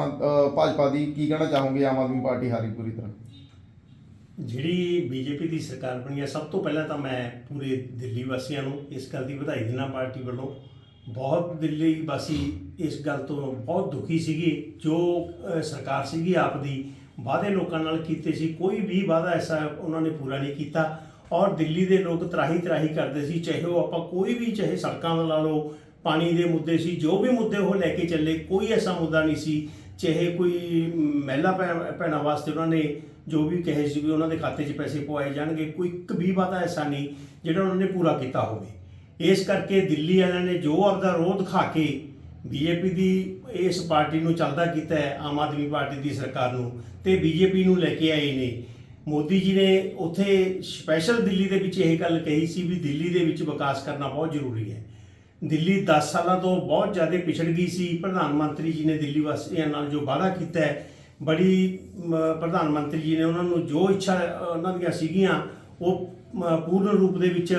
ਆਮ ਆਦ- ਅ, ਭਾਜਪਾ ਦੀ ਕੀ ਕਹਿਣਾ ਚਾਹੋਗੇ ਆਮ ਆਦਮੀ ਪਾਰਟੀ ਹਾਰੀ ਪੂਰੀ ਤਰ੍ਹਾਂ? ਜਿਹੜੀ ਬੀਜੇਪੀ ਦੀ ਸਰਕਾਰ ਬਣੀ ਹੈ ਸਭ ਤੋਂ ਪਹਿਲਾਂ ਤਾਂ ਮੈਂ ਪੂਰੇ ਦਿੱਲੀ ਵਾਸੀਆਂ ਨੂੰ ਇਸ ਗੱਲ ਦੀ ਵਧਾਈ ਦਿੰਦਾ ਪਾਰਟੀ ਵੱਲੋਂ। ਬਹੁਤ ਦਿੱਲੀ ਵਾਸੀ ਇਸ ਗੱਲ ਤੋਂ ਬਹੁਤ ਦੁਖੀ ਸੀਗੇ ਜੋ ਅਹ, ਸਰਕਾਰ ਸੀਗੀ ਆਪ ਦੀ ਵਾਅਦੇ ਲੋਕਾਂ ਨਾਲ ਕੀਤੇ ਸੀ ਕੋਈ ਵੀ ਵਾਅਦਾ ਐਸਾ ਉਹਨਾਂ ਨੇ ਪੂਰਾ ਨਹੀਂ ਕੀਤਾ। ਔਰ ਦਿੱਲੀ ਦੇ ਲੋਕ ਤਰਾਹੀ ਤਰਾਹੀ ਕਰਦੇ ਸੀ ਚਾਹੇ ਉਹ ਆਪਾਂ ਕੋਈ ਵੀ ਚਾਹੇ ਸੜਕਾਂ ਦਾ ਲਾ ਲਓ ਪਾਣੀ ਦੇ ਮੁੱਦੇ ਸੀ ਜੋ ਵੀ ਮੁੱਦੇ ਉਹ ਲੈ ਕੇ ਚੱਲੇ ਕੋਈ ਐਸਾ ਮੁੱਦਾ ਨਹੀਂ ਸੀ। ਚਾਹੇ ਕੋਈ ਮਹਿਲਾ ਭੈ- ਭੈਣਾਂ ਵਾਸਤੇ ਉਹਨਾਂ ਨੇ ਜੋ ਵੀ ਕਹੇ ਸੀ ਵੀ ਉਹਨਾਂ ਦੇ ਖਾਤੇ 'ਚ ਪੈਸੇ ਪਵਾਏ ਜਾਣਗੇ, ਕੋਈ ਇੱਕ ਵੀ ਵਾਅਦਾ ਐਸਾ ਨਹੀਂ ਜਿਹੜਾ ਉਹਨਾਂ ਨੇ ਪੂਰਾ ਕੀਤਾ ਹੋਵੇ। ਇਸ ਕਰਕੇ ਦਿੱਲੀ ਵਾਲਿਆਂ ਨੇ ਜੋ ਆਪਦਾ ਰੋਹ ਦਿਖਾ ਕੇ ਬੀਜੇਪੀ ਦੀ ਇਸ ਪਾਰਟੀ ਨੂੰ ਚੱਲਦਾ ਕੀਤਾ ਹੈ, ਆਮ ਆਦਮੀ ਪਾਰਟੀ ਦੀ ਸਰਕਾਰ ਨੂੰ ਤੇ ਬੀਜੇਪੀ ਨੂੰ ਲੈ ਕੇ ਆਏ ਨੇ। ਮੋਦੀ ਜੀ ਨੇ ਉੱਥੇ ਸਪੈਸ਼ਲ ਦਿੱਲੀ ਦੇ ਵਿੱਚ ਇਹ ਗੱਲ ਕਹੀ ਸੀ ਵੀ ਦਿੱਲੀ ਦੇ ਵਿੱਚ ਵਿਕਾਸ ਕਰਨਾ ਬਹੁਤ ਜ਼ਰੂਰੀ ਹੈ। ਦਿੱਲੀ 10 ਸਾਲਾਂ ਤੋਂ ਬਹੁਤ ਜ਼ਿਆਦਾ ਪਿਛੜ ਗਈ ਸੀ। ਪ੍ਰਧਾਨ ਮੰਤਰੀ ਜੀ ਨੇ ਦਿੱਲੀ ਵਾਸੀਆਂ ਨਾਲ ਜੋ ਵਾਅਦਾ ਕੀਤਾ ਹੈ, ਬੜੀ ਪ੍ਰਧਾਨ ਮੰਤਰੀ ਜੀ ਨੇ ਉਹਨਾਂ ਨੂੰ ਜੋ ਇੱਛਾ ਉਹਨਾਂ ਦੀਆਂ ਸੀਗੀਆਂ, ਉਹ ਪੂਰਨ ਰੂਪ ਦੇ ਵਿੱਚ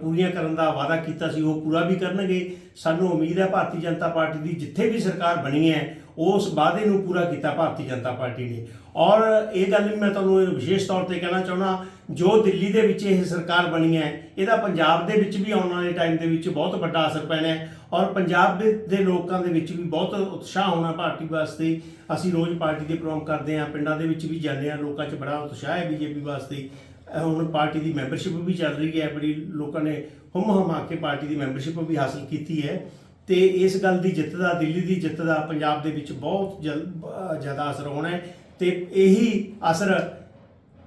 ਪੂਰੀਆਂ ਕਰਨ ਦਾ ਵਾਅਦਾ ਕੀਤਾ ਸੀ, ਉਹ ਪੂਰਾ ਵੀ ਕਰਨਗੇ। ਸਾਨੂੰ ਉਮੀਦ ਹੈ ਭਾਰਤੀ ਜਨਤਾ ਪਾਰਟੀ ਦੀ ਜਿੱਥੇ ਵੀ ਸਰਕਾਰ ਬਣੀ ਹੈ, ਉਸ ਵਾਅਦੇ ਨੂੰ ਪੂਰਾ ਕੀਤਾ ਭਾਰਤੀ ਜਨਤਾ ਪਾਰਟੀ ਨੇ। ਔਰ ਇਹ ਗੱਲ ਵੀ ਮੈਂ ਤੁਹਾਨੂੰ ਵਿਸ਼ੇਸ਼ ਤੌਰ ਤੇ ਕਹਿਣਾ ਚਾਹੁੰਦਾ, ਜੋ ਦਿੱਲੀ ਦੇ ਵਿੱਚ ਇਹ ਸਰਕਾਰ ਬਣੀ ਹੈ, ਇਹਦਾ ਪੰਜਾਬ ਦੇ ਵਿੱਚ ਵੀ ਆਉਣ ਵਾਲੇ ਟਾਈਮ ਦੇ ਵਿੱਚ ਬਹੁਤ ਵੱਡਾ ਅਸਰ ਪੈਣਾ ਹੈ। ਔਰ ਪੰਜਾਬ ਦੇ ਦੇ ਲੋਕਾਂ ਦੇ ਵਿੱਚ ਵੀ ਬਹੁਤ ਉਤਸ਼ਾਹ ਹੋਣਾ ਪਾਰਟੀ ਵਾਸਤੇ। ਅਸੀਂ ਰੋਜ਼ ਪਾਰਟੀ ਦੇ ਪ੍ਰੋਗਰਾਮ ਕਰਦੇ ਹਾਂ, ਪਿੰਡਾਂ ਦੇ ਵਿੱਚ ਵੀ ਜਾਂਦੇ ਹਾਂ, ਲੋਕਾਂ 'ਚ ਬੜਾ ਉਤਸ਼ਾਹ ਹੈ ਬੀਜੇਪੀ ਵਾਸਤੇ। ਅਹ ਹੁਣ ਪਾਰਟੀ ਦੀ ਮੈਂਬਰਸ਼ਿਪ ਵੀ ਚੱਲ ਰਹੀ ਹੈ ਬੜੀ ਲੋਕਾਂ ਨੇ ਹੁਮ ਹਮਾ ਕੇ ਪਾਰਟੀ ਦੀ ਮੈਂਬਰਸ਼ਿਪ ਵੀ ਹਾਸਲ ਕੀਤੀ ਹੈ। ਤੇ ਇਸ ਗੱਲ ਦੀ ਜਿੱਤ ਦਾ ਦਿੱਲੀ ਦੀ ਜਿੱਤ ਦਾ ਪੰਜਾਬ ਦੇ ਵਿੱਚ ਬਹੁਤ ਜਲ- ਅਹ ਜ਼ਿਆਦਾ ਅਸਰ ਹੋਣਾ ਹੈ। ਤੇ ਇਹੀ ਅਸਰ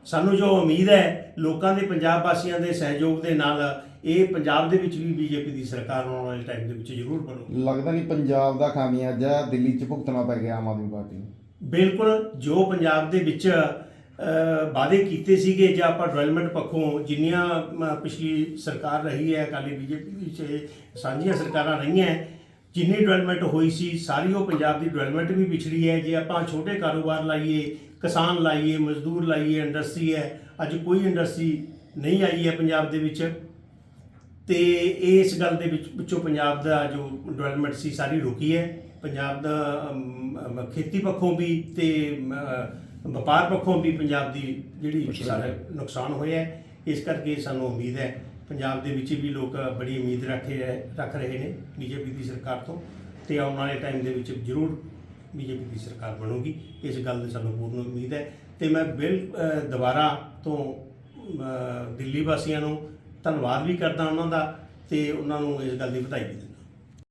ਸਾਨੂੰ ਜੋ ਉਮੀਦ ਹੈ ਲੋਕਾਂ ਦੇ ਪੰਜਾਬ ਵਾਸੀਆਂ ਦੇ ਸਹਿਯੋਗ ਦੇ ਨਾਲ ਇਹ ਪੰਜਾਬ ਦੇ ਵਿੱਚ ਵੀ ਬੀਜੇਪੀ ਦੀ ਸਰਕਾਰ ਆਉਣ ਵਾਲੇ ਟਾਈਮ ਦੇ ਵਿੱਚ ਜ਼ਰੂਰ ਬਣੂਗੀ ਲੱਗਦਾ ਨਹੀਂ ਪੰਜਾਬ ਦਾ ਖਾਮਿਆਜਾ ਦਿੱਲੀ 'ਚ ਭੁਗਤਣਾ ਪੈ ਗਿਆ ਆਮ ਆਦਮੀ ਪਾਰਟੀ ਨੂੰ। ਬਿਲਕੁਲ ਜੋ ਪੰਜਾਬ ਦੇ ਵਿੱਚ ਵਾਅਦੇ ਕੀਤੇ ਸੀਗੇ ਜਾਂ ਆਪਾਂ ਡਿਵੈਲਪਮੈਂਟ ਪੱਖੋਂ ਜਿੰਨੀਆਂ ਪਿਛਲੀ ਸਰਕਾਰ ਰਹੀ ਹੈ, ਅਕਾਲੀ ਬੀਜੇਪੀ ਵਿੱਚ ਇਹ ਸਾਂਝੀਆਂ ਸਰਕਾਰਾਂ ਰਹੀਆਂ, ਜਿੰਨੀ ਡਿਵੈਲਪਮੈਂਟ ਹੋਈ ਸੀ, ਸਾਰੀ ਉਹ ਪੰਜਾਬ ਦੀ ਡਿਵੈਲਪਮੈਂਟ ਵੀ ਪਿਛੜੀ ਹੈ। ਜੇ ਆਪਾਂ ਛੋਟੇ ਕਾਰੋਬਾਰ ਲਾਈਏ, ਕਿਸਾਨ ਲਾਈਏ, ਮਜ਼ਦੂਰ ਲਾਈਏ ਇੰਡਸਟਰੀ ਹੈ, ਅੱਜ ਕੋਈ ਇੰਡਸਟਰੀ ਨਹੀਂ ਆਈ ਹੈ ਪੰਜਾਬ ਦੇ ਵਿੱਚ। ਤੇ ਇਸ ਗੱਲ ਦੇ ਵਿੱਚ, ਵਿੱਚੋਂ ਪੰਜਾਬ ਦਾ ਜੋ ਡਿਵੈਲਪਮੈਂਟ ਸੀ, ਸਾਰੀ ਰੁਕੀ ਹੈ। ਪੰਜਾਬ ਦਾ ਖੇਤੀ ਪੱਖੋਂ ਵੀ ਤੇ ਵਪਾਰ ਪੱਖੋਂ ਵੀ ਪੰਜਾਬ ਦੀ ਜਿਹੜੀ ਸਾਰਾ ਨੁਕਸਾਨ ਹੋਇਆ ਹੈ ਇਸ ਕਰਕੇ ਸਾਨੂੰ ਉਮੀਦ ਹੈ ਪੰਜਾਬ ਦੇ ਵਿੱਚ ਵੀ ਲੋਕ ਬੜੀ ਉਮੀਦ ਰੱਖੇ ਰੱਖ ਰਹੇ ਨੇ ਬੀਜੇਪੀ ਦੀ ਸਰਕਾਰ ਤੋਂ ਤੇ ਆਉਣ ਵਾਲੇ ਟਾਈਮ ਦੇ ਵਿੱਚ ਜ਼ਰੂਰ ਬੀਜੇਪੀ ਦੀ ਸਰਕਾਰ ਬਣੂਗੀ ਇਸ ਗੱਲ ਦੀ ਸਾਨੂੰ ਪੂਰਨ ਉਮੀਦ ਹੈ ਤੇ ਮੈਂ ਬਿਲ ਦੁਬਾਰਾ ਤੋਂ ਦਿੱਲੀ ਵਾਸੀਆਂ ਨੂੰ ਧੰਨਵਾਦ ਵੀ ਕਰਦਾ ਉਹਨਾਂ ਦਾ ਤੇ ਉਹਨਾਂ ਨੂੰ ਇਸ ਗੱਲ ਦੀ ਵਧਾਈ ਵੀ ਦਿੰਦਾ।